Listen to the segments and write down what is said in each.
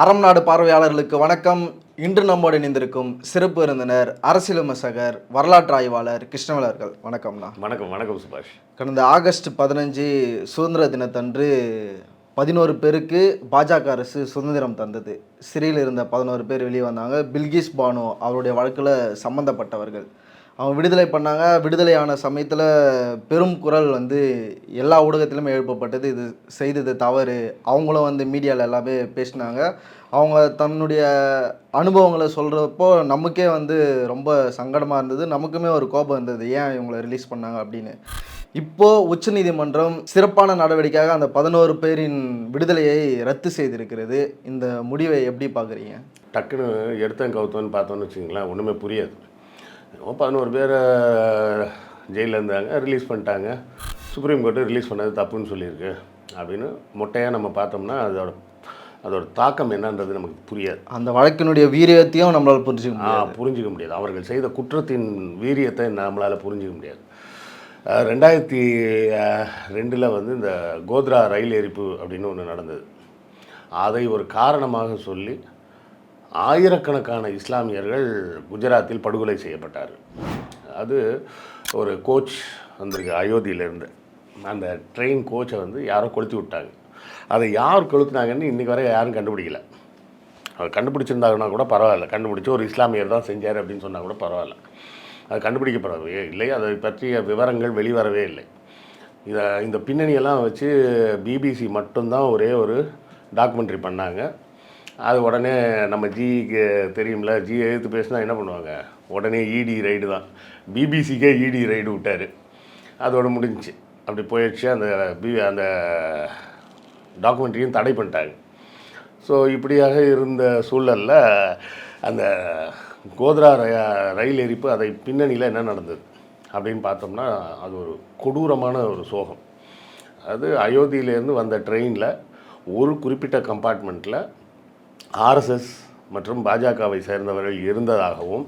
அறம் நாடு பார்வையாளர்களுக்கு வணக்கம். இன்று நம்மோடு இணைந்திருக்கும் சிறப்பு விருந்தினர் அரசியல் விமர்சகர் வரலாற்று ஆய்வாளர் கிருஷ்ணவேலர்கள் வணக்கம்ண்ணா வணக்கம் வணக்கம் சுபாஷ். கடந்த ஆகஸ்ட் பதினஞ்சு சுதந்திர தினத்தன்று பதினோரு பேருக்கு பாஜக அரசு சுதந்திரம் தந்தது. சிறையில் இருந்த பதினோரு பேர் வெளியே வந்தாங்க. பில்கிஸ் பானு அவருடைய வழக்கில் சம்மந்தப்பட்டவர்கள் அவங்க விடுதலை பண்ணாங்க. விடுதலையான சமயத்தில் பெரும் குரல் வந்து எல்லா ஊடகத்திலும் எழுப்பப்பட்டது. இது செய்தது தவறு. அவங்களும் வந்து மீடியாவில் எல்லாமே பேசினாங்க. அவங்க தன்னுடைய அனுபவங்களை சொல்கிறப்போ நமக்கே வந்து ரொம்ப சங்கடமாக இருந்தது. நமக்குமே ஒரு கோபம் இருந்தது. ஏன் இவங்களை ரிலீஸ் பண்ணாங்க அப்படின்னு. இப்போது உச்சநீதிமன்றம் சிறப்பான நடவடிக்கையாக அந்த பதினோரு பேரின் விடுதலையை ரத்து செய்திருக்கிறது. இந்த முடிவை எப்படி பார்க்குறீங்க? டக்குன்னு எடுத்தேன் கவுத்தோன்னு பார்த்தோன்னு வச்சுங்களேன் ஒன்றுமே புரியாது. என்னமோ பதினோரு பேர் ஜெயிலில் இருந்தாங்க ரிலீஸ் பண்ணிட்டாங்க. சுப்ரீம் கோர்ட்டு ரிலீஸ் பண்ணது தப்புன்னு சொல்லியிருக்கு. அப்படின்னு மொட்டையாக நம்ம பார்த்தோம்னா அதோட அதோட தாக்கம் என்னன்றது நமக்கு புரியாது. அந்த வழக்கினுடைய வீரியத்தையும் நம்மளால் புரிஞ்சுக்க ஆ, முடியும் புரிஞ்சிக்க முடியாது. அவர்கள் செய்த குற்றத்தின் வீரியத்தை நம்மளால் புரிஞ்சிக்க முடியாது. ரெண்டாயிரத்தி ரெண்டில் வந்து இந்த கோத்ரா ரயில் எரிப்பு அப்படின்னு ஒன்று நடந்தது. அதை ஒரு காரணமாக சொல்லி ஆயிரக்கணக்கான இஸ்லாமியர்கள் குஜராத்தில் படுகொலை செய்யப்பட்டார் அது ஒரு கோச் வந்திருக்கு அயோத்தியிலேருந்து அந்த ட்ரெயின் கோச்சை வந்து யாரோ கொளுத்தி விட்டாங்க. அதை யார் கொளுத்துனாங்கன்னு இன்றைக்கி வரை யாரும் கண்டுபிடிக்கல. அவர் கண்டுபிடிச்சிருந்தாங்கன்னா கூட பரவாயில்ல. கண்டுபிடிச்சி ஒரு இஸ்லாமியர் தான் செஞ்சார் அப்படின்னு சொன்னால் கூட பரவாயில்ல. அது கண்டுபிடிக்கப்படவே இல்லை. அதை பற்றிய விவரங்கள் வெளிவரவே இல்லை. இதை இந்த பின்னணியெல்லாம் வச்சு பிபிசி மட்டும்தான் ஒரே ஒரு டாக்குமெண்ட்ரி பண்ணாங்க. அது உடனே நம்ம ஜிக்கு தெரியும்ல ஜி எதிர்த்து பேசினா என்ன பண்ணுவாங்க? உடனே இடி ரைடு தான். பிபிசிக்கே இடி ரைடு விட்டார். அதோட முடிஞ்சிச்சு. அப்படி போயிடுச்சு. அந்த பி அந்த டாக்குமெண்ட்ரியும் தடை பண்ணிட்டாங்க. ஸோ இப்படியாக இருந்த சூழலில் அந்த கோத்ரா ர- ரயில் எரிப்பு அதை பின்னணியில் என்ன நடந்தது? அப்படின்னு பார்த்தோம்னா அது ஒரு கொடூரமான ஒரு சோகம். அது அயோத்தியிலேருந்து வந்த ட்ரெயினில் ஒரு குறிப்பிட்ட கம்பார்ட்மெண்ட்டில் ஆர்எஸ்எஸ் மற்றும் பாஜகவை சேர்ந்தவர்கள் இருந்ததாகவும்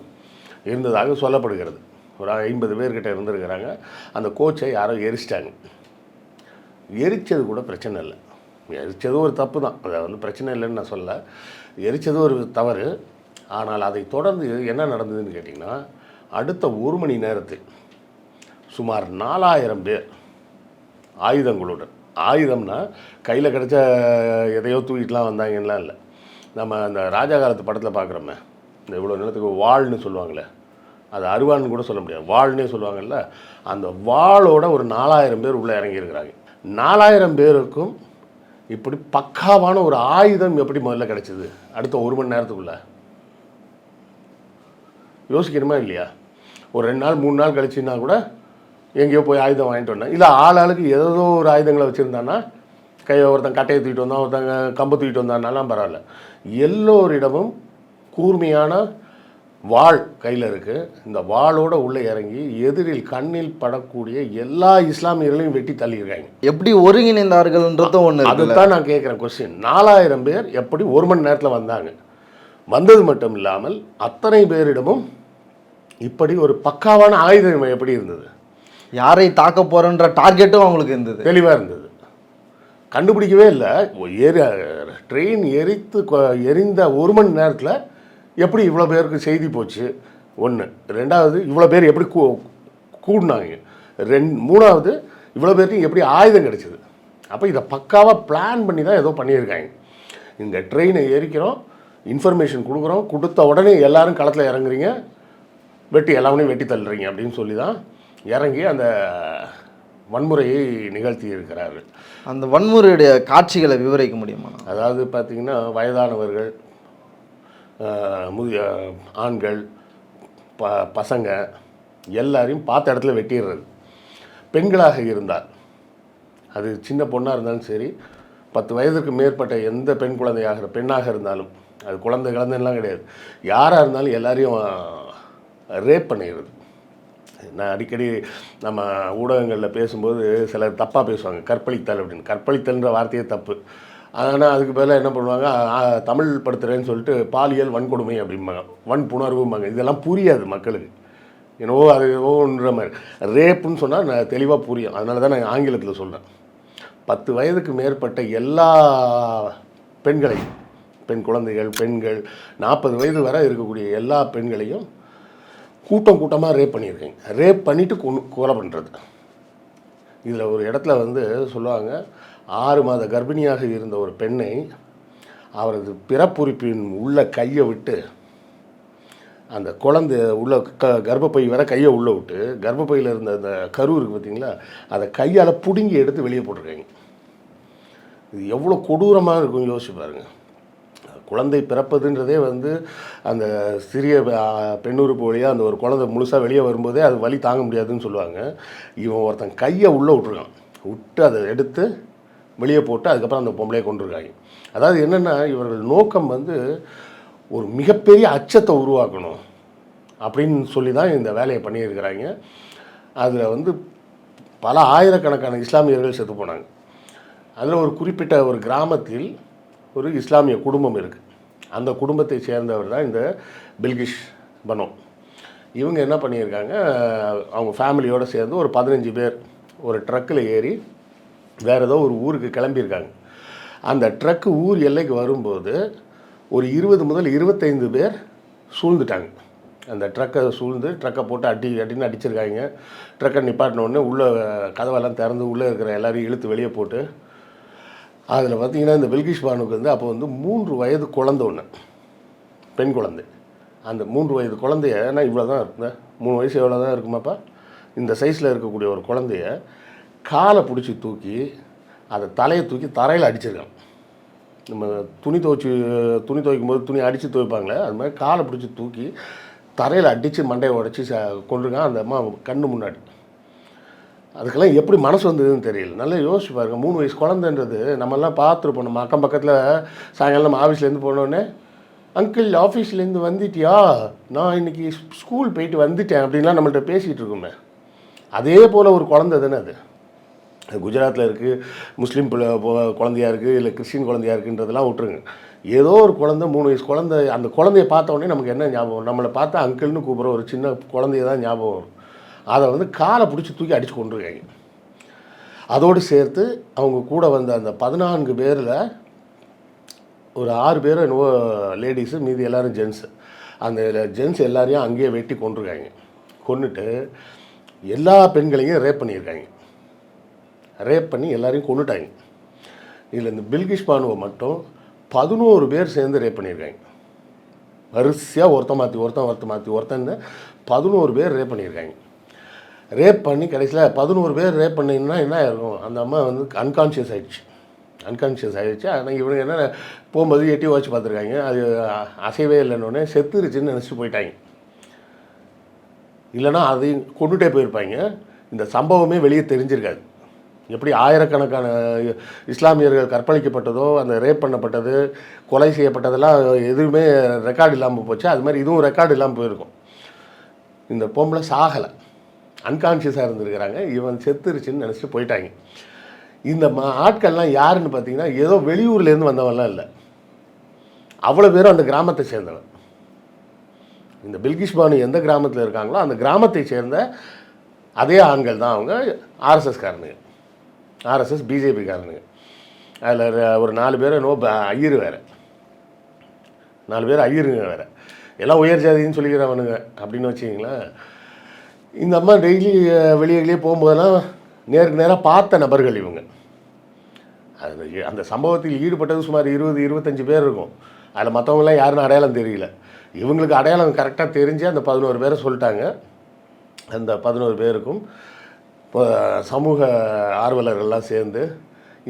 இருந்ததாக சொல்லப்படுகிறது. ஒரு ஐம்பது பேர்கிட்ட இருந்திருக்கிறாங்க. அந்த கோச்சை யாரோ எரிச்சிட்டாங்க. எரிச்சது கூட பிரச்சனை இல்லை. எரிச்சது ஒரு தப்பு தான். அதை வந்து பிரச்சனை இல்லைன்னு நான் சொல்ல எரிச்சது ஒரு தவறு. ஆனால் அதை தொடர்ந்து என்ன நடந்ததுன்னு கேட்டிங்கன்னா அடுத்த ஒரு மணி நேரத்தில் சுமார் நாலாயிரம் பேர் ஆயுதங்களுடன் ஆயுதம்னா கையில் கிடச்ச எதையோ தூக்கிட்டுலாம் வந்தாங்கலாம் இல்லை. நம்ம அந்த ராஜா காலத்து படத்தில் பார்க்குறோமே இந்த இவ்வளோ நிலத்துக்கு வாழ்னு சொல்லுவாங்களே அது அருவான்னு கூட சொல்ல முடியாது. வாழ்னே சொல்லுவாங்கல்ல அந்த வாளோட ஒரு நாலாயிரம் பேர் உள்ளே இறங்கியிருக்கிறாங்க. நாலாயிரம் பேருக்கும் இப்படி பக்காவான ஒரு ஆயுதம் எப்படி முதல்ல கிடச்சிது? அடுத்த ஒரு மணி நேரத்துக்குள்ள. யோசிக்கணுமா இல்லையா? ஒரு ரெண்டு நாள் மூணு நாள் கழிச்சுன்னா கூட எங்கேயோ போய் ஆயுதம் வாங்கிட்டு வந்தேன். இல்லை ஆள் ஆளுக்கு ஏதோ ஒரு ஆயுதங்களை வச்சுருந்தான்னா கையை ஒருத்தன் கட்டையை தூக்கிட்டு வந்தான் ஒருத்தங்க கம்பு தூக்கிட்டு வந்தான்னாலாம் பரவாயில்ல. எல்லோரிடமும் கூர்மையான வாள் கையில் இருக்குது இந்த வாளோட உள்ளே இறங்கி எதிரில் கண்ணில் படக்கூடிய எல்லா இஸ்லாமியர்களையும் வெட்டி தள்ளியிருக்காங்க. எப்படி ஒருங்கிணைந்தார்கள்ன்றதும் ஒன்று அதுதான் நான் கேட்குறேன் கொஸ்டின் நாலாயிரம் பேர் எப்படி ஒரு மணி நேரத்தில் வந்தாங்க? வந்தது மட்டும் இல்லாமல் அத்தனை பேரிடமும் இப்படி ஒரு பக்காவான ஆயுதம் எப்படி இருந்தது? யாரை தாக்க போறன்ற டார்கெட்டும் அவங்களுக்கு இருந்தது. தெளிவாக இருந்தது. கண்டுபிடிக்கவே இல்லை. எரி ட்ரெயின் எரித்து எரிந்த ஒரு மணி நேரத்தில் எப்படி இவ்வளோ பேருக்கு செய்தி போச்சு? ஒன்று ரெண்டாவது இவ்வளோ பேர் எப்படி கூ கூடினாங்க? ரெண் மூணாவது இவ்வளோ பேருக்கு எப்படி ஆயுதம் கிடைச்சிது? அப்போ இதை பக்காவாக பிளான் பண்ணி தான் ஏதோ பண்ணியிருக்காங்க. இந்த ட்ரெயினை எரிக்கிறோம் இன்ஃபர்மேஷன் கொடுக்குறோம் கொடுத்த உடனே எல்லாரும் களத்தில் இறங்குறீங்க வெட்டி எல்லாமே வெட்டி தள்ளுறீங்க அப்படின்னு சொல்லி தான் இறங்கி அந்த வன்முறையை நிகழ்த்தி இருக்கிறார்கள் அந்த வன்முறையுடைய காட்சிகளை விவரிக்க முடியுமா? அதாவது பார்த்திங்கன்னா வயதானவர்கள் முதிய ஆண்கள் ப பசங்க எல்லாரையும் பார்த்த இடத்துல வெட்டிடுறது. பெண்களாக இருந்தால் அது சின்ன பொண்ணாக இருந்தாலும் சரி பத்து வயதுக்கு மேற்பட்ட எந்த பெண் குழந்தையாக பெண்ணாக இருந்தாலும் அது குழந்தை குழந்தைலாம் கிடையாது. யாராக இருந்தாலும் எல்லாரையும் ரேப் பண்ணிடுறது. நான் அடிக்கடி நம்ம ஊடகங்களில் பேசும்போது சிலர் தப்பாக பேசுவாங்க. கற்பழித்தல் அப்படின்னு. கற்பழித்தல்ன்ற வார்த்தையே தப்பு. ஆனால் அதுக்கு பதிலாக என்ன பண்ணுவாங்க? தமிழ் படுத்துகிறேன்னு சொல்லிட்டு பாலியல் வன்கொடுமை அப்படிம்பாங்க. வன்புணர்வும்பாங்க. இதெல்லாம் புரியாது மக்களுக்கு. என்னவோ அது என்னவோன்ற மாதிரி. ரேப்புன்னு சொன்னால் நான் தெளிவாக புரியும். அதனால தான் நான் ஆங்கிலத்தில் சொல்கிறேன் பத்து வயதுக்கு மேற்பட்ட எல்லா பெண்களையும் பெண் குழந்தைகள் பெண்கள் நாற்பது வயது வரை இருக்கக்கூடிய எல்லா பெண்களையும் கூட்டம் கூட்டமாக ரேப் பண்ணியிருக்கீங்க. ரேப் பண்ணிவிட்டு கொ கொலை பண்ணுறது இதில் ஒரு இடத்துல வந்து சொல்லுவாங்க ஆறு மாத கர்ப்பிணியாக இருந்த ஒரு பெண்ணை அவரது பிறப்புறுப்பின் உள்ள கையை விட்டு அந்த குழந்தை உள்ள க கர்ப்பப்பை வர கையை உள்ளே விட்டு கர்ப்பப்பையில் இருந்த அந்த கரு இருக்குது பார்த்தீங்களா அதை கையால் பிடுங்கி எடுத்து வெளியே போட்டிருக்காங்க. இது எவ்வளோ கொடூரமாக இருக்கும் யோசிச்சு பாருங்கள் குழந்தை பிறப்பதுன்றதே வந்து அந்த சிறிய பெண்ணுறுப்பு வழியாக அந்த ஒரு குழந்தை முழுசாக வெளியே வரும்போதே அது வலி தாங்க முடியாதுன்னு சொல்லுவாங்க. இவன் ஒருத்தன் கையை உள்ளே விட்ருக்கான் விட்டு அதை எடுத்து வெளியே போட்டு அதுக்கப்புறம் அந்த பொம்பளையை கொண்டிருக்காங்க அதாவது என்னென்னா இவர்கள் நோக்கம் வந்து ஒரு மிகப்பெரிய அச்சத்தை உருவாக்கணும் அப்படின்னு சொல்லி தான் இந்த வேலையை பண்ணியிருக்கிறாங்க. அதில் வந்து பல ஆயிரக்கணக்கான இஸ்லாமியர்கள் செத்து போனாங்க. அதில் ஒரு குறிப்பிட்ட ஒரு கிராமத்தில் ஒரு இஸ்லாமிய குடும்பம் இருக்குது அந்த குடும்பத்தை சேர்ந்தவர் தான் இந்த பில்கிஷ் பனோ. இவங்க என்ன பண்ணியிருக்காங்க அவங்க ஃபேமிலியோடு சேர்ந்து ஒரு பதினஞ்சு பேர் ஒரு ட்ரக்கில் ஏறி வேறு ஏதோ ஒரு ஊருக்கு கிளம்பியிருக்காங்க. அந்த ட்ரக்கு ஊர் எல்லைக்கு வரும்போது ஒரு இருபது முதல் இருபத்தைந்து பேர் சூழ்ந்துட்டாங்க. அந்த ட்ரக்கை சூழ்ந்து ட்ரக்கை போட்டு அடி அடின்னு அடிச்சிருக்காங்க. ட்ரக்கை நிப்பாட்டினோடனே உள்ளே கதவெல்லாம் திறந்து உள்ளே இருக்கிற எல்லோரையும் இழுத்து வெளியே போட்டு அதில் பார்த்தீங்கன்னா இந்த வில்கிஷ் பானுக்கு வந்து அப்போ வந்து மூன்று வயது குழந்தை ஒன்று பெண் குழந்தை. அந்த மூன்று வயது குழந்தைய நான் இவ்வளோ தான் இருக்குங்க மூணு வயசு எவ்வளோ தான் இருக்குமாப்பா? இந்த சைஸில் இருக்கக்கூடிய ஒரு குழந்தைய காலை பிடிச்சி தூக்கி அதை தலையை தூக்கி தரையில் அடிச்சிருக்கான் நம்ம துணி துவைச்சி துணி துவைக்கும் போது துணி அடித்து துவைப்பாங்களே அது மாதிரி காலை பிடிச்சி தூக்கி தரையில் அடித்து மண்டையை உடச்சி ச கொண்டிருக்கான் அந்த அம்மா கண்ணு முன்னாடி. அதுக்கெல்லாம் எப்படி மனசு வந்ததுன்னு தெரியல. நல்லா யோசிச்சு பாருங்கள் மூணு வயசு குழந்தைன்றது நம்மெல்லாம் பார்த்துருப்போம். நம்ம அக்கம் பக்கத்தில் சாயங்காலம் நம்ம ஆஃபீஸ்லேருந்து போனோடனே அங்கிள் ஆஃபீஸ்லேருந்து வந்துட்டியா? நான் இன்னைக்கு ஸ்கூல் போயிட்டு வந்துட்டேன். அப்படின்லாம் நம்மள்ட்ட பேசிகிட்டு இருக்கோமே. அதே போல் ஒரு குழந்தை தானே அது. குஜராத்தில் இருக்குது முஸ்லீம் குழந்தையா இருக்குது இல்லை கிறிஸ்டின் குழந்தையா இருக்குன்றதெல்லாம் விட்டுருங்க. ஏதோ ஒரு குழந்தை மூணு வயசு குழந்தை அந்த குழந்தைய பார்த்த உடனே நமக்கு என்ன ஞாபகம் நம்மளை பார்த்தா அங்கிள்னு கூப்பிட்ற ஒரு சின்ன குழந்தைய தான் ஞாபகம் வரும். அதை வந்து காலை பிடிச்சி தூக்கி அடித்து கொண்டுருக்காங்க அதோடு சேர்த்து அவங்க கூட வந்த அந்த பதினான்கு பேரில் ஒரு ஆறு பேர் என்னவோ லேடிஸு மீதி எல்லாரும் ஜென்ஸு அந்த ஜென்ஸ் எல்லாரையும் அங்கேயே வெட்டி கொண்டிருக்காங்க கொண்டுட்டு எல்லா பெண்களையும் ரேப் பண்ணியிருக்காங்க. ரேப் பண்ணி எல்லாரையும் கொண்டுட்டாங்க இதில் இந்த பில்கிஷ் பானுவை மட்டும் பதினோரு பேர் சேர்ந்து ரேப் பண்ணியிருக்காங்க. வரிசையாக ஒருத்தன் மாற்றி ஒருத்தன் ஒருத்தன் மாற்றி ஒருத்தன் பதினோரு பேர் ரேப் பண்ணியிருக்காங்க. ரேப் பண்ணி கடைசியில் பதினோரு பேர் ரேப் பண்ணிங்கன்னா என்ன ஆயிருக்கும்? அந்த அம்மா வந்து அன்கான்ஷியஸ் ஆகிடுச்சு அன்கான்ஷியஸ் ஆகிடுச்சு ஆனால் இவங்க என்ன போகும்போது எட்டி வச்சு பார்த்துருக்காங்க. அது அசைவே இல்லைன்னொடனே செத்துருச்சுன்னு நினச்சிட்டு போயிட்டாங்க. இல்லைன்னா அதையும் கொண்டுகிட்டே போயிருப்பாங்க. இந்த சம்பவமே வெளியே தெரிஞ்சிருக்காது. எப்படி ஆயிரக்கணக்கான இஸ்லாமியர்கள் கற்பழிக்கப்பட்டதோ அந்த ரேப் பண்ணப்பட்டது கொலை செய்யப்பட்டதெல்லாம் எதுவுமே ரெக்கார்டு இல்லாமல் போச்சு. அது மாதிரி இதுவும் ரெக்கார்டு இல்லாமல் போயிருக்கும். இந்த பொம்பளை சாகலை. அன்கான்ஷியஸாக இருந்திருக்கிறாங்க. இவன் செத்துருச்சுன்னு நினச்சிட்டு போயிட்டாங்க. இந்த மா ஆட்கள்லாம் யாருன்னு பார்த்தீங்கன்னா ஏதோ வெளியூர்லேருந்து வந்தவன்லாம் இல்லை. அவ்வளோ பேரும் அந்த கிராமத்தை சேர்ந்தவன். இந்த பில்கிஷ் பானு எந்த கிராமத்தில் இருக்காங்களோ அந்த கிராமத்தை சேர்ந்த அதே ஆண்கள் தான் அவங்க ஆர்எஸ்எஸ்காரனுங்க ஆர்எஸ்எஸ் பிஜேபிகாரனுங்க அதில் ஒரு நாலு பேர் நோ ஐயர் வேறு. நாலு பேர் ஐயருங்க வேறு. எல்லாம் உயர் ஜாதின்னு சொல்லிக்கிறவனுங்க அப்படின்னு வச்சிங்களேன் இந்த அம்மா டெய்லி வெளியே போகும்போதெல்லாம் நேருக்கு நேராக பார்த்த நபர்கள் இவங்க. அது அந்த சம்பவத்தில் ஈடுபட்டது சுமார் இருபது இருபத்தஞ்சு பேர் இருக்கும். அதில் மற்றவங்களாம் யாருன்னு அடையாளம் தெரியல. இவங்களுக்கு அடையாளம் கரெக்டாக தெரிஞ்சு அந்த பதினோரு பேரை சொல்லிட்டாங்க. அந்த பதினோரு பேருக்கும் இப்போ சமூக ஆர்வலர்கள்லாம் சேர்ந்து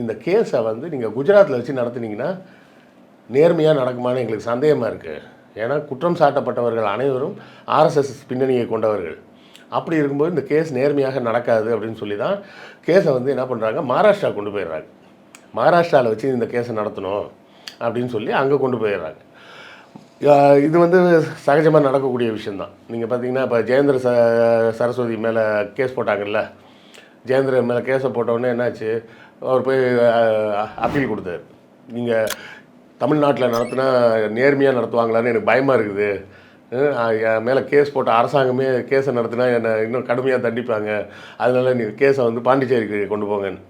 இந்த கேஸை வந்து நீங்கள் குஜராத்தில் வச்சு நடத்துனீங்கன்னா நேர்மையாக நடக்குமான்னு எங்களுக்கு சந்தேகமாக இருக்குது ஏன்னா குற்றம் சாட்டப்பட்டவர்கள் அனைவரும் ஆர்எஸ்எஸ் பின்னணியை கொண்டவர்கள். அப்படி இருக்கும்போது இந்த கேஸ் நேர்மையாக நடக்காது அப்படின்னு சொல்லி தான் கேஸை வந்து என்ன பண்ணுறாங்க மகாராஷ்டிரா கொண்டு போயிடுறாங்க. மகாராஷ்டிராவில் வச்சு இந்த கேஸை நடத்தணும் அப்படின்னு சொல்லி அங்கே கொண்டு போயிடுறாங்க. இது வந்து சகஜமாக நடக்கக்கூடிய விஷயந்தான் நீங்கள் பார்த்தீங்கன்னா இப்போ ஜெயேந்திர ச சரஸ்வதி மேலே கேஸ் போட்டாங்கல்ல ஜெயேந்திரன் மேலே கேஸை போட்டவுடனே என்னாச்சு அவர் போய் அப்பீல் கொடுத்தாரு. நீங்கள் தமிழ்நாட்டில் நடத்தினா நேர்மையாக நடத்துவாங்களான்னு எனக்கு பயமாக இருக்குது. மேலே கேஸ் போட்ட அரசாங்கமே கேஸை நடத்தினா என்னை இன்னும் கடுமையாக தண்டிப்பாங்க. அதனால நீ கேஸை வந்து பாண்டிச்சேரிக்கு கொண்டு போங்கன்னு.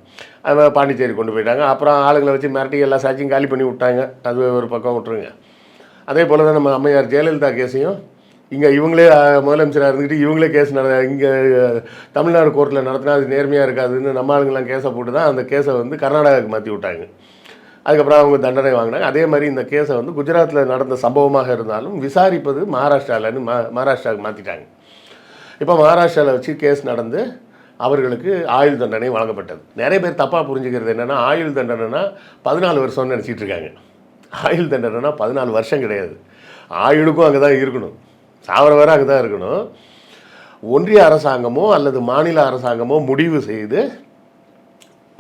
அது பாண்டிச்சேரி கொண்டு போயிட்டாங்க. அப்புறம் ஆளுங்களை வச்சு மிரட்டி எல்லா சாட்சியும் காலி பண்ணி விட்டாங்க. அது ஒரு பக்கம் விட்டுருங்க. அதே போல் தான் நம்ம அம்மையார் ஜெயலலிதா கேஸையும் இங்கே இவங்களே முதலமைச்சராக இருந்துக்கிட்டு இவங்களே கேஸ் நட இங்கே தமிழ்நாடு கோர்ட்டில் நடத்தினா அது நேர்மையாக இருக்காதுன்னு நம்ம ஆளுங்கெல்லாம் கேஸை போட்டு தான் அந்த கேஸை வந்து கர்நாடகாவுக்கு மாற்றி விட்டாங்க. அதுக்கப்புறம் அவங்க தண்டனை வாங்கினாங்க. அதே மாதிரி இந்த கேஸை வந்து குஜராத்தில் நடந்த சம்பவமாக இருந்தாலும் விசாரிப்பது மகாராஷ்டிராலன்னு மா மகாராஷ்டிராவுக்கு மாற்றிட்டாங்க இப்போ மகாராஷ்டிராவில் வச்சு கேஸ் நடந்து அவர்களுக்கு ஆயுள் தண்டனை வழங்கப்பட்டது. நிறைய பேர் தப்பாக புரிஞ்சுக்கிறது என்னென்னா ஆயுள் தண்டனைனா பதினாலு வருஷம்னு நினச்சிட்டு இருக்காங்க. ஆயுள் தண்டனைனா பதினாலு வருஷம் கிடையாது. ஆயுளுக்கும் அங்கே தான் இருக்கணும். சாவர வரை அங்கே தான் இருக்கணும். ஒன்றிய அரசாங்கமோ அல்லது மாநில அரசாங்கமோ முடிவு செய்து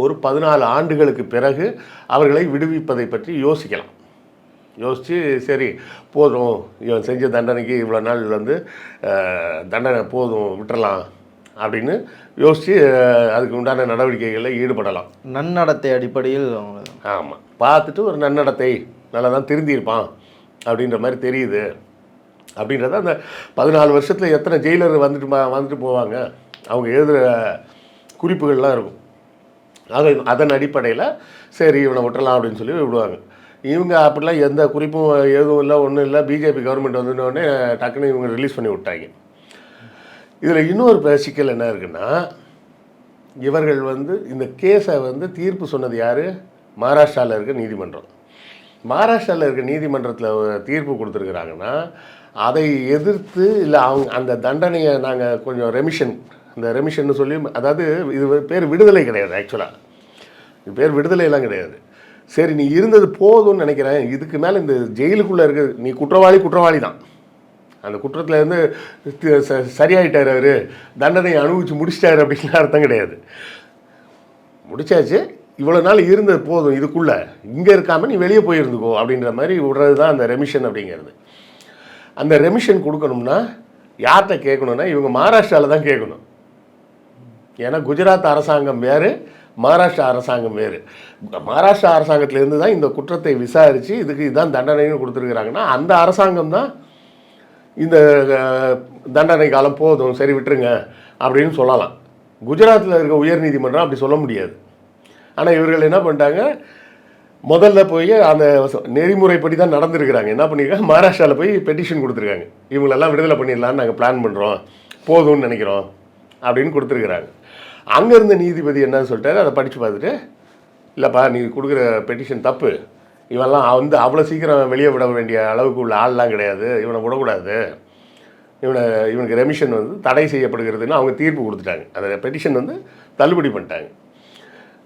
ஒரு பதினாலு ஆண்டுகளுக்கு பிறகு அவர்களை விடுவிப்பதை பற்றி யோசிக்கலாம். யோசித்து சரி போதும் இவன் செஞ்ச தண்டனைக்கு இவ்வளோ நாள் வந்து தண்டனை போதும் விட்டுறலாம் அப்படின்னு யோசித்து அதுக்கு உண்டான நடவடிக்கைகளில் ஈடுபடலாம். நன்னடத்தை அடிப்படையில் ஆமாம் பார்த்துட்டு ஒரு நன்னடத்தை நல்லா தான் திருந்தியிருப்பான் அப்படின்ற மாதிரி தெரியுது. அப்படின்றத அந்த பதினாலு வருஷத்தில் எத்தனை ஜெயிலர் வந்துட்டு வந்துட்டு போவாங்க? அவங்க எழுதுகிற குறிப்புகள்லாம் இருக்கும். ஆக அதன் அடிப்படையில் சரி இவனை விட்டுறலாம் அப்படின்னு சொல்லி விடுவாங்க. இவங்க அப்படிலாம் எந்த குறிப்பும் எதுவும் இல்லை ஒன்றும் இல்லை. பிஜேபி கவர்மெண்ட் வந்தோடனே டக்குன்னு இவங்க ரிலீஸ் பண்ணி விட்டாங்க. இதில் இன்னொரு சிக்கல் என்ன இருக்குன்னா இவர்கள் வந்து இந்த கேஸை வந்து தீர்ப்பு சொன்னது யார்? மகாராஷ்டிராவில் இருக்க நீதிமன்றம். மகாராஷ்டிராவில் இருக்க நீதிமன்றத்தில் தீர்ப்பு கொடுத்துருக்குறாங்கன்னா அதை எதிர்த்து இல்லை அவங்க அந்த தண்டனையை நாங்கள் கொஞ்சம் ரெமிஷன் இந்த ரெமிஷன் சொல்லி அதாவது இது பேர் விடுதலை கிடையாது ஆக்சுவலாக இது பேர் விடுதலையெல்லாம் கிடையாது. சரி நீ இருந்தது போதும்னு நினைக்கிறேன். இதுக்கு மேலே இந்த ஜெயிலுக்குள்ளே இருக்குது. நீ குற்றவாளி குற்றவாளி தான். அந்த குற்றத்தில் இருந்து ச- சரியாயிட்டார் அவர். தண்டனையை அனுபவிச்சு முடிச்சிட்டாரு அப்படின்னு அர்த்தம் கிடையாது. முடிச்சாச்சு. இவ்வளோ நாள் இருந்தது போதும். இதுக்குள்ளே இங்கே இருக்காமல் நீ வெளியே போயிருந்துக்கோ அப்படின்ற மாதிரி விடுறது தான் அந்த ரெமிஷன் அப்படிங்கிறது. அந்த ரெமிஷன் கொடுக்கணும்னா யார்கிட்ட கேட்கணும்னா இவங்க மகாராஷ்டிராவில் தான் கேட்கணும். ஏன்னா குஜராத் அரசாங்கம் வேறு மகாராஷ்டிரா அரசாங்கம் வேறு. மகாராஷ்டிரா அரசாங்கத்திலேருந்து தான் இந்த குற்றத்தை விசாரித்து இதுக்கு இதுதான் தண்டனைன்னு கொடுத்துருக்குறாங்கன்னா அந்த அரசாங்கம் தான் இந்த தண்டனை காலம் போதும் சரி விட்டுருங்க அப்படின்னு சொல்லலாம். குஜராத்தில் இருக்க உயர்நீதிமன்றம் அப்படி சொல்ல முடியாது. ஆனால் இவர்கள் என்ன பண்ணிட்டாங்க? முதல்ல போய் அந்த நெறிமுறைப்படி தான் நடந்திருக்கிறாங்க. என்ன பண்ணியிருக்காங்க மகாராஷ்டிராவில் போய் பெட்டிஷன் கொடுத்துருக்காங்க. இவங்களெல்லாம் விடுதலை பண்ணிடலான்னு நாங்கள் பிளான் பண்ணுறோம் போதும்னு நினைக்கிறோம் அப்படின்னு கொடுத்துருக்குறாங்க. அங்கே இருந்த நீதிபதி என்ன சொல்லிட்டாரு? அதை படித்து பார்த்துட்டு இல்லைப்பா நீ கொடுக்குற பெட்டிஷன் தப்பு. இவன்லாம் வந்து அவ்வளோ சீக்கிரம் வெளியே விட வேண்டிய அளவுக்கு உள்ள ஆள்லாம் கிடையாது. இவனை விடக்கூடாது. இவனை இவனுக்கு ரெமிஷன் வந்து தடை செய்யப்படுகிறதுன்னு அவங்க தீர்ப்பு கொடுத்துட்டாங்க. அந்த பெட்டிஷன் வந்து தள்ளுபடி பண்ணிட்டாங்க.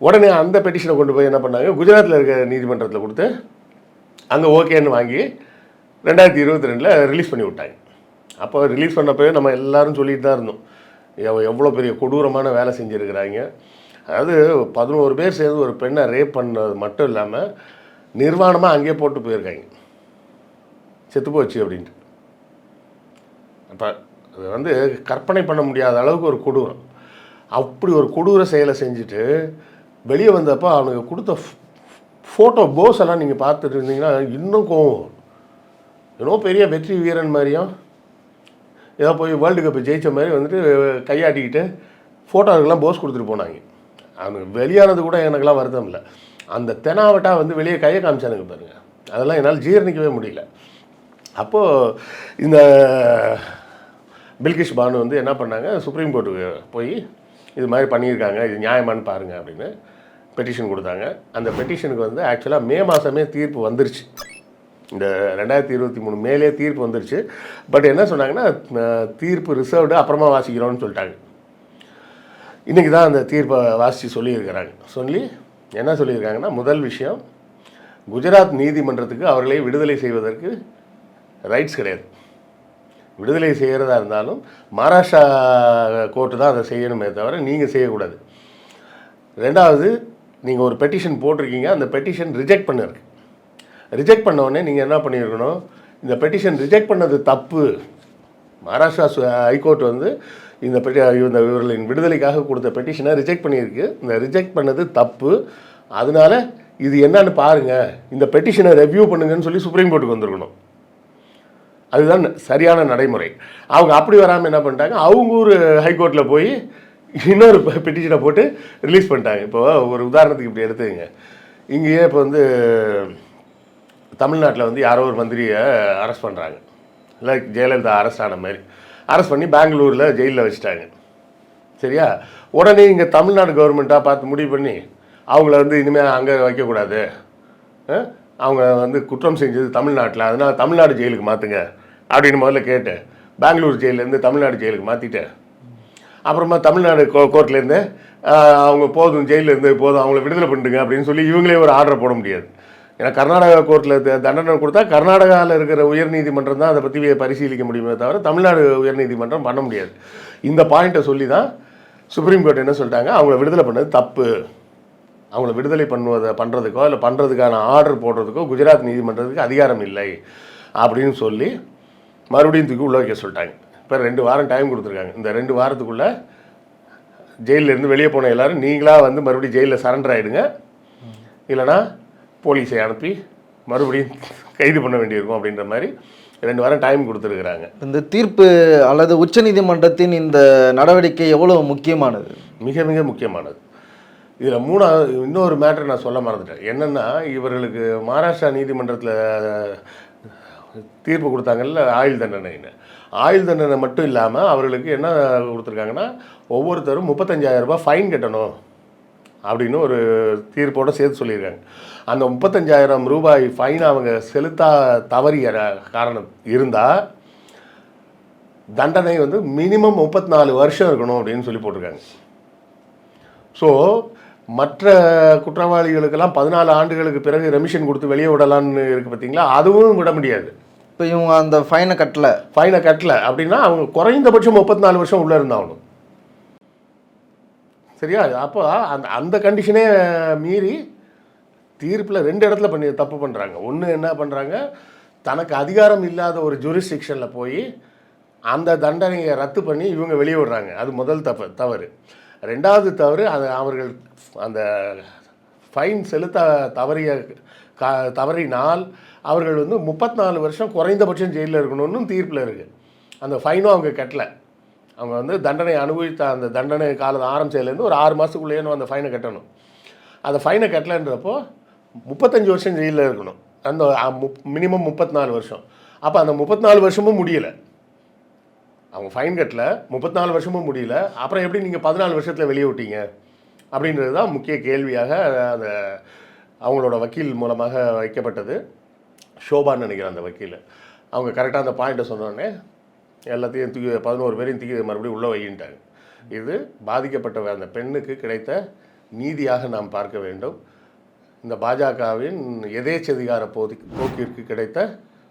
உடனே அந்த பெட்டிஷனை கொண்டு போய் என்ன பண்ணாங்க? குஜராத்தில் இருக்க நீதிமன்றத்தில் கொடுத்து அங்கே ஓகேன்னு வாங்கி ரெண்டாயிரத்தி இருபத்தி ரெண்டில் ரிலீஸ் பண்ணி விட்டாங்க. அப்போ ரிலீஸ் பண்ணப்போ நம்ம எல்லோரும் சொல்லிட்டு தான் இருந்தோம். எவ்வளோ பெரிய கொடூரமான வேலை செஞ்சுருக்கிறாங்க. அதாவது பதினோரு பேர் சேர்ந்து ஒரு பெண்ணை ரேப் பண்ணது மட்டும் இல்லாமல் நிர்வாணமாக அங்கேயே போட்டு போயிருக்காங்க. செத்து போச்சு அப்படின்ட்டு. அப்போ அது வந்து கற்பனை பண்ண முடியாத அளவுக்கு ஒரு கொடூரம். அப்படி ஒரு கொடூர செயலை செஞ்சுட்டு வெளியே வந்தப்போ அவனுக்கு கொடுத்த ஃபோட்டோ போஸ் எல்லாம் நீங்கள் பார்த்துட்டு இருந்தீங்கன்னா இன்னும் கோவம் இன்னும் பெரிய வெற்றி வீரன் மாதிரியும் ஏதோ போய் வேர்ல்டு கப்பை ஜெயிச்ச மாதிரி வந்துட்டு கையாட்டிக்கிட்டு ஃபோட்டோவுக்கெல்லாம் போஸ் கொடுத்துட்டு போனாங்க. அவங்க வெளியானது கூட எனக்கெல்லாம் வருத்தம் இல்லை. அந்த தெனாவட்டா வந்து வெளியே கையை காமிச்சானுங்க பாருங்கள் அதெல்லாம் என்னால் ஜீரணிக்கவே முடியல. அப்போது இந்த பில்கிஷ் பானு வந்து என்ன பண்ணாங்க சுப்ரீம் கோர்ட்டுக்கு போய் இது மாதிரி பண்ணியிருக்காங்க இது நியாயமான்னு பாருங்க அப்படின்னு பெட்டிஷன் கொடுத்தாங்க. அந்த பெட்டிஷனுக்கு வந்து ஆக்சுவலாக மே மாதமே தீர்ப்பு வந்துருச்சு. இந்த ரெண்டாயிரத்தி இருபத்தி மூணு மேலே தீர்ப்பு வந்துருச்சு. பட் என்ன சொன்னாங்கன்னா தீர்ப்பு ரிசர்வ்டு அப்புறமா வாசிக்கிறோம்னு சொல்லிட்டாங்க. இன்றைக்கி தான் அந்த தீர்ப்பை வாசித்து சொல்லியிருக்கிறாங்க. சொல்லி என்ன சொல்லியிருக்காங்கன்னா முதல் விஷயம் குஜராத் நீதிமன்றத்துக்கு அவர்களை விடுதலை செய்வதற்கு ரைட்ஸ் கிடையாது. விடுதலை செய்கிறதா இருந்தாலும் மகாராஷ்டிரா கோர்ட்டு தான் அதை செய்யணுமே தவிர நீங்கள் செய்யக்கூடாது. ரெண்டாவது நீங்கள் ஒரு பெட்டிஷன் போட்டிருக்கீங்க அந்த பெட்டிஷன் ரிஜெக்ட் பண்ணிருக்கு. ரிஜெக்ட் பண்ண உடனே நீங்கள் என்ன பண்ணியிருக்கணும்? இந்த பெட்டிஷன் ரிஜெக்ட் பண்ணது தப்பு. மகாராஷ்டிரா சு- ஹைகோர்ட் வந்து இந்த பெட்டி இந்த இவர்களின் விடுதலைக்காக கொடுத்த பெட்டிஷனை ரிஜெக்ட் பண்ணியிருக்கு. இந்த ரிஜெக்ட் பண்ணது தப்பு. அதனால இது என்னன்னு பாருங்க. இந்த பெட்டிஷனை ரெவ்யூ பண்ணுங்கன்னு சொல்லி சுப்ரீம் கோர்ட்டுக்கு வந்திருக்கணும். அதுதான் சரியான நடைமுறை. அவங்க அப்படி வராமல் என்ன பண்ணிட்டாங்க? அவங்க ஊர் ஹைகோர்ட்டில் போய் இன்னொரு பெட்டிஷனை போட்டு ரிலீஸ் பண்ணிட்டாங்க. இப்போ ஒரு உதாரணத்துக்கு இப்படி எடுத்துக்கங்க. இங்கேயே இப்போ வந்து தமிழ்நாட்டில் வந்து யாரோ ஒரு மந்திரியை அரெஸ்ட் பண்ணுறாங்க இல்லை ஜெயலலிதா அரெஸ்ட் ஆன மாதிரி. அரெஸ்ட் பண்ணி பெங்களூரில் ஜெயிலில் வச்சுட்டாங்க. சரியா? உடனே இங்கே தமிழ்நாடு கவர்மெண்ட்டாக பார்த்து முடிவு பண்ணி அவங்கள வந்து இனிமேல் அங்கே வைக்கக்கூடாது. அவங்க வந்து குற்றம் செஞ்சது தமிழ்நாட்டில். அதனால் தமிழ்நாடு ஜெயிலுக்கு மாற்றுங்க அப்படின்னு முதல்ல கேட்டு பெங்களூர் ஜெயிலேருந்து தமிழ்நாடு ஜெயிலுக்கு மாற்றிட்டேன் அப்புறமா தமிழ்நாடு கோ கோர்ட்லேருந்து அவங்க போதும் ஜெயிலேருந்து போதும் அவங்கள விடுதலை பண்ணிட்டுங்க அப்படின்னு சொல்லி இவங்களே ஒரு ஆர்டர் போட முடியாது. ஏன்னா கர்நாடகா கோர்ட்டில் தண்டனை கொடுத்தா கர்நாடகாவில் இருக்கிற உயர்நீதிமன்றம் தான் அதை பற்றி பரிசீலிக்க முடியுமே தவிர தமிழ்நாடு உயர்நீதிமன்றம் பண்ண முடியாது. இந்த பாயிண்ட்டை சொல்லி தான் சுப்ரீம் கோர்ட் என்ன சொல்லிட்டாங்க? அவங்கள விடுதலை பண்ணது தப்பு. அவங்கள விடுதலை பண்ணுவதை பண்ணுறதுக்கோ இல்லை பண்ணுறதுக்கான ஆர்டர் போடுறதுக்கோ குஜராத் நீதிமன்றத்துக்கு அதிகாரம் இல்லை அப்படின்னு சொல்லி மறுபடியும் தூக்கி உள்ள வைக்க சொல்லிட்டாங்க. இப்போ ரெண்டு வாரம் டைம் கொடுத்துருக்காங்க. இந்த ரெண்டு வாரத்துக்குள்ளே ஜெயில்ல இருந்து வெளியே போன எல்லாரும் நீங்களாக வந்து மறுபடியும் ஜெயிலில் சரண்டர் ஆகிடுங்க இல்லைனா போலீஸை அனுப்பி மறுபடியும் கைது பண்ண வேண்டியிருக்கும் அப்படின்ற மாதிரி ரெண்டு வாரம் டைம் கொடுத்துருக்குறாங்க. இந்த தீர்ப்பு அல்லது உச்சநீதிமன்றத்தின் இந்த நடவடிக்கை எவ்வளவு முக்கியமானது? மிக மிக முக்கியமானது. இதில் மூணாவது இன்னொரு மேட்டர் நான் சொல்ல மறந்துட்டேன். என்னென்னா இவர்களுக்கு மகாராஷ்டிரா நீதிமன்றத்தில் தீர்ப்பு கொடுத்தாங்கல்ல ஆயுள் தண்டனைன்னு. ஆயுள் தண்டனை மட்டும் இல்லாமல் அவர்களுக்கு என்ன கொடுத்துருக்காங்கன்னா ஒவ்வொருத்தரும் 35000 ரூபாய் ஃபைன் கட்டணும் அப்படின்னு ஒரு தீர்ப்போட சேர்த்து சொல்லியிருக்காங்க. அந்த முப்பத்தஞ்சாயிரம் ரூபாய் ஃபைன் அவங்க செலுத்தா தவறிய காரணம் இருந்தால் தண்டனை வந்து மினிமம் முப்பத்தி நாலு வருஷம் இருக்கணும் அப்படின்னு சொல்லி போட்டிருக்காங்க. ஸோ மற்ற குற்றவாளிகளுக்கெல்லாம் பதினாலு ஆண்டுகளுக்கு பிறகு ரெமிஷன் கொடுத்து வெளியே விடலான்னு இருக்குது பார்த்தீங்களா? அதுவும் விட முடியாது. இப்போ இவங்க அந்த ஃபைனை கட்டல. ஃபைனை கட்டல. அப்படின்னா அவங்க குறைந்தபட்சம் முப்பத்தி நாலு வருஷம் உள்ளே இருந்தாகணும். சரியா? அப்போ அந்த அந்த கண்டிஷனே மீறி தீர்ப்பில் ரெண்டு இடத்துல பண்ணி தப்பு பண்ணுறாங்க ஒன்று என்ன பண்ணுறாங்க தனக்கு அதிகாரம் இல்லாத ஒரு ஜூரிஸ்டிக்ஷனில் போய் அந்த தண்டனையை ரத்து பண்ணி இவங்க வெளியே விடுறாங்க அது முதல் தப்பு தவறு. ரெண்டாவது தவறு அது அவர்கள் அந்த ஃபைன் செலுத்த தவறிய கா தவறினால் அவர்கள் வந்து முப்பத்தி நாலு வருஷம் குறைந்தபட்சம் ஜெயிலில் இருக்கணும்னு தீர்ப்பில் இருக்குது அந்த ஃபைனும் அவங்க கட்டலை. அவங்க வந்து தண்டனை அனுபவித்த அந்த தண்டனை காலம் ஆரம்பிச்சதுலேருந்து ஒரு ஆறு மாதத்துக்குள்ளேயே அந்த ஃபைனை கட்டணும். அந்த ஃபைனை கட்டலைன்றப்போ முப்பத்தஞ்சு வருஷம் ஜெயிலில் இருக்கணும். அந்த மினிமம் முப்பத்தி நாலு வருஷம். அப்போ அந்த முப்பத்தி நாலு வருஷமும் முடியல. அவங்க ஃபைன் கட்டல. முப்பத்தி நாலு வருஷமும் முடியல. அப்புறம் எப்படி நீங்கள் பதினாலு வருஷத்தில் வெளியே விட்டீங்க? அப்படின்றது தான் முக்கிய கேள்வியாக அந்த அவங்களோட வக்கீல் மூலமாக வைக்கப்பட்டது. ஷோபான்னு நினைக்கிறேன் அந்த வக்கீல். அவங்க கரெக்டாக அந்த பாயிண்ட்டை சொன்னோடனே எல்லாத்தையும் தூக்கி பதினோரு பேரையும் தூக்கி மறுபடியும் உள்ளே வைக்கிட்டாங்க இது பாதிக்கப்பட்ட அந்த பெண்ணுக்கு கிடைத்த நீதியாக நாம் பார்க்க வேண்டும். இந்த பாஜகவின் எதேச்சதிகார போதி போக்கிற்கு கிடைத்த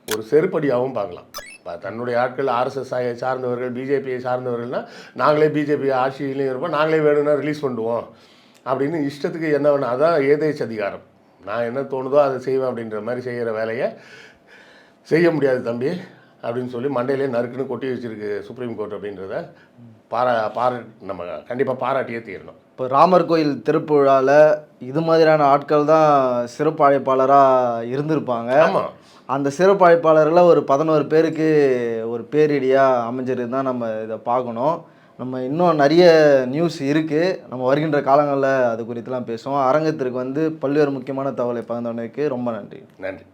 ஒரு செருப்படியாகவும் பார்க்கலாம். இப்போ தன்னுடைய ஆட்கள் ஆர்எஸ்எஸ் சார்ந்தவர்கள் பிஜேபியை சார்ந்தவர்கள்னா நாங்களே பிஜேபி ஆட்சியிலையும் இருப்போம் நாங்களே வேணும்னா ரிலீஸ் பண்ணுவோம். அப்படின்னு இஷ்டத்துக்கு என்ன வேணும் அதான் ஏதேச்ச அதிகாரம் நான் என்ன தோணுதோ அதை செய்வேன் அப்படின்ற மாதிரி செய்கிற வேலையை செய்ய முடியாது தம்பி. அப்படின்னு சொல்லி மண்டையிலே நறுக்குன்னு கொட்டி வச்சிருக்கு சுப்ரீம் கோர்ட் அப்படின்றத பாரா பாரா நம்ம கண்டிப்பாக பாராட்டியே தீரணும். இப்போ ராமர் கோயில் திருப்புழாவில் இது மாதிரியான ஆட்கள் தான் சிறப்பு அழைப்பாளராக இருந்திருப்பாங்க. ஆமாம் அந்த சிறப்பு அழைப்பாளரில் ஒரு பதினோரு பேருக்கு ஒரு பேரிடியாக அமைஞ்சிருக்கு தான் நம்ம இதை பார்க்கணும். நம்ம இன்னும் நிறைய நியூஸ் இருக்குது நம்ம வருகின்ற காலங்களில் அது குறித்துலாம் பேசுவோம். அரங்கத்திற்கு வந்து பல்வேறு முக்கியமான தகவலை பகிர்ந்தவனுக்கு ரொம்ப நன்றி. நன்றி.